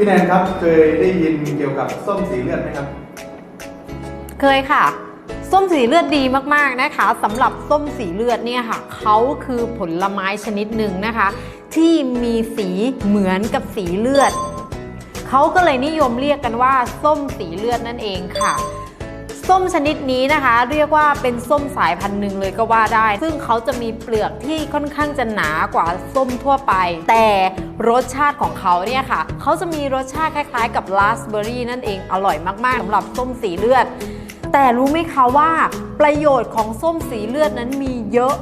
พี่แนนครับเคยได้ยินเกี่ยวกับส้มสีเลือดไหมครับ เคยค่ะ ส้มสีเลือดดีมากๆนะคะสำหรับส้มสีเลือดเนี่ยค่ะเขาคือผลไม้ชนิดหนึ่งนะคะ ที่มีสีเหมือนกับสีเลือดเขาก็เลยนิยมเรียกกันว่า ส้มสีเลือดนั่นเองค่ะ ส้มชนิดนี้นะคะ เรียกว่าเป็นส้มสายพันธุ์หนึ่งเลยก็ว่าได้ ซึ่งเขาจะมีเปลือกที่ค่อนข้างจะหนากว่าส้มทั่วไป แต่รสชาติของเขาเนี่ยค่ะ เขาจะมีรสชาติคล้ายๆ กับราสเบอร์รี่นั่นเองอร่อยมากๆสำหรับส้มสีเลือด แต่รู้ไหมคะว่าประโยชน์ของส้มสีเลือดนั้นมีเยอะ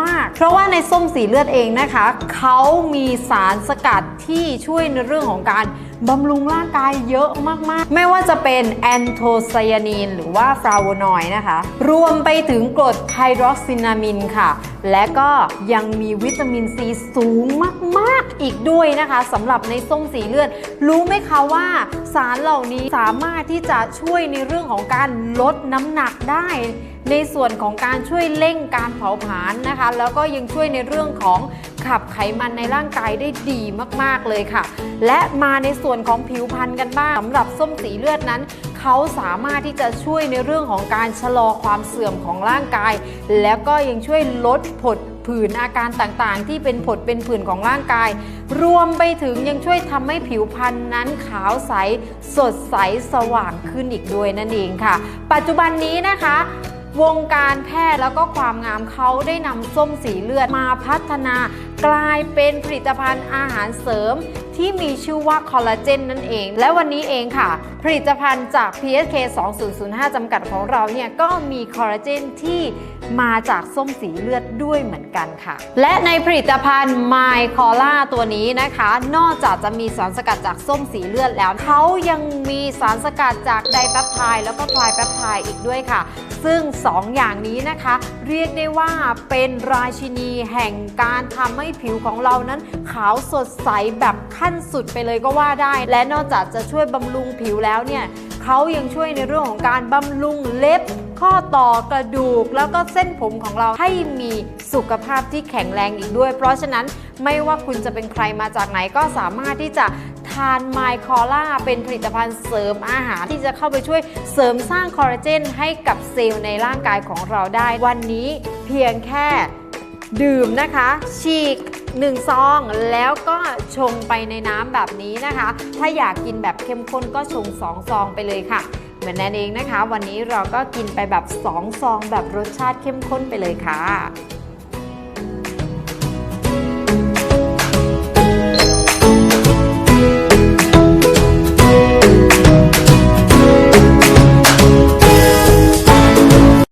มาก ๆ เพราะว่าในส้มสีเลือดเองนะคะ เขามีสารสกัดที่ช่วยในเรื่องของการ บำรุงร่างกายเยอะมาก ๆ ไม่ว่าจะเป็นแอนโทไซยานีน หรือว่าฟลาโวนอยด์นะคะ รวมไปถึงกรดไฮดรอกซินามินค่ะ และก็ยังมีวิตามินซีสูงมาก ๆ อีกด้วยนะคะสำหรับในส้มสีเลือด รู้ไหมคะว่าสารเหล่านี้สามารถที่จะช่วยในเรื่องของการลดน้ำหนักได้ ในส่วนของการช่วยเร่งการเผาผลาญนะคะ แล้วก็ยังช่วยในเรื่องของขับไขมันในร่างกายได้ดีมากๆเลยค่ะ และมาในส่วนของผิวพรรณกันบ้างสำหรับส้มสีเลือดนั้นเขาสามารถที่จะช่วยในเรื่องของการชะลอความเสื่อมของร่างกาย แล้วก็ยังช่วยลดผดผื่นอาการต่างๆ ที่เป็นผดเป็นผื่นของร่างกาย รวมไปถึงยังช่วยทำให้ผิวพรรณนั้นขาวใส สดใสสว่างขึ้นอีกด้วยนั่นเองค่ะ ปัจจุบันนี้นะคะ วงการแพทย์แล้วก็ความงามเขาได้นำส้มสีเลือดมาพัฒนา กลายเป็นผลิตภัณฑ์อาหารเสริมที่มีชื่อว่าคอลลาเจนนั่นเอง และวันนี้เองค่ะ ผลิตภัณฑ์จาก PSK 2005จำกัดของเราเนี่ยก็มีคอลลาเจนที่มาจากส้มสีเลือดด้วยเหมือนกันค่ะ และในผลิตภัณฑ์ My c o l a ตัวนี้นะคะ นอกจากจะมีสารสกัดจากส้มสีเลือดแล้วเขายังมีสารสกัดจากไดแปปไทด์แล้วก็ไทรแปปไทด์อีกด้วยค่ะ ซึ่ง2อย่างนี้นะคะ เรียกได้ว่าเป็นราชินีแห่งการทำให้ผิวของเรานั้นขาวสดใสแบบขั้นสุดไปเลยก็ว่าได้ และนอกจากจะช่วยบำรุงผิวแล้วเนี่ยเขายังช่วยในเรื่องของการบำรุงเล็บข้อต่อกระดูกแล้วก็เส้นผมของเราให้มีสุขภาพที่แข็งแรงอีกด้วย เพราะฉะนั้นไม่ว่าคุณจะเป็นใครมาจากไหนก็สามารถที่จะทานไมคอล่าเป็นผลิตภัณฑ์เสริมอาหารที่จะเข้าไปช่วยเสริมสร้างคอลลาเจนให้กับเซลล์ในร่างกายของเราได้ วันนี้เพียงแค่ ดื่มนะคะ ฉีก1ซองแล้วก็ชงไปในน้ำแบบนี้นะคะ ถ้าอยากกินแบบเข้มข้นก็ชง2ซองไปเลยค่ะ เหมือนนั่นเองนะคะ วันนี้เราก็กินไปแบบ2ซองแบบรสชาติเข้มข้นไปเลยค่ะ